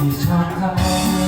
기적하네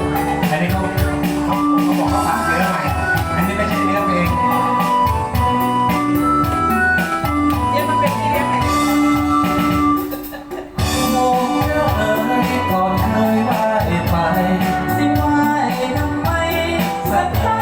Bye.